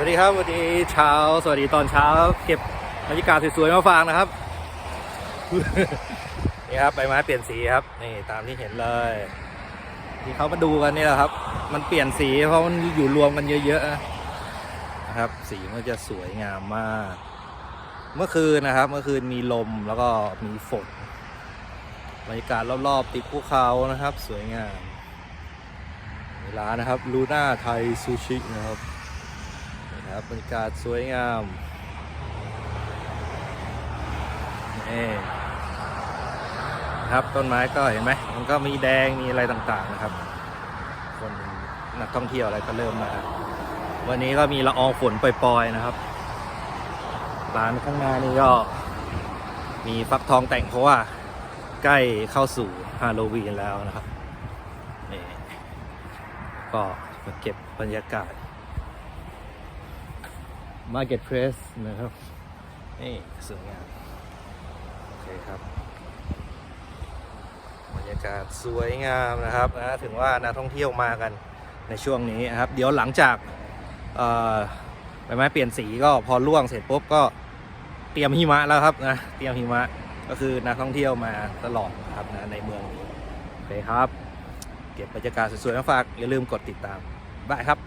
สวัสดีครับ วันนี้เช้าสวัสดีตอนเช้า เก็บบรรยากาศสวยๆมาฝากนะครับ นี่ครับใบไม้เปลี่ยนสีครับ นี่ตามที่เห็นเลย ที่เขามาดูกันนี่แหละครับ มันเปลี่ยนสีเพราะมันอยู่รวมกันเยอะๆนะครับ สีมันจะสวยงามมาก เมื่อคืนนะครับ เมื่อคืนมีลมแล้วก็มีฝนบรรยากาศรอบๆติดภูเขานะครับ สวยงามร้านนะครับลูน่าไทยซูชินะครับ ครับบรรยากาศสวยงามนี่ครับต้นไม้ก็เห็นไหมมันก็มีแดงมีอะไรต่างๆนะครับ คนนักท่องเที่ยวอะไรก็เริ่มมาวันนี้ก็มีละอองฝนปล่อยๆนะครับร้านข้างหน้านี่ก็มีฟักทองแต่งเพราะว่าใกล้เข้าสู่ฮาโลวีนแล้วนะครับนี่ก็มาเก็บบรรยากาศ Market Place นะครับ นี่สวยงาม โอเคครับบรรยากาศสวยงามนะครับนะถึงว่านักท่องเที่ยวมากันในช่วงนี้นะครับ เดี๋ยวหลังจากใบไม้เปลี่ยนสีก็พอล่วงเสร็จปุ๊บก็เตรียมหิมะแล้วครับนะเตรียมหิมะก็คือนักท่องเที่ยวมาตลอดนะครับนะในเมืองนี้โอเคครับ เก็บบรรยากาศสวยๆมาฝากอย่าลืมกดติดตามบายครับ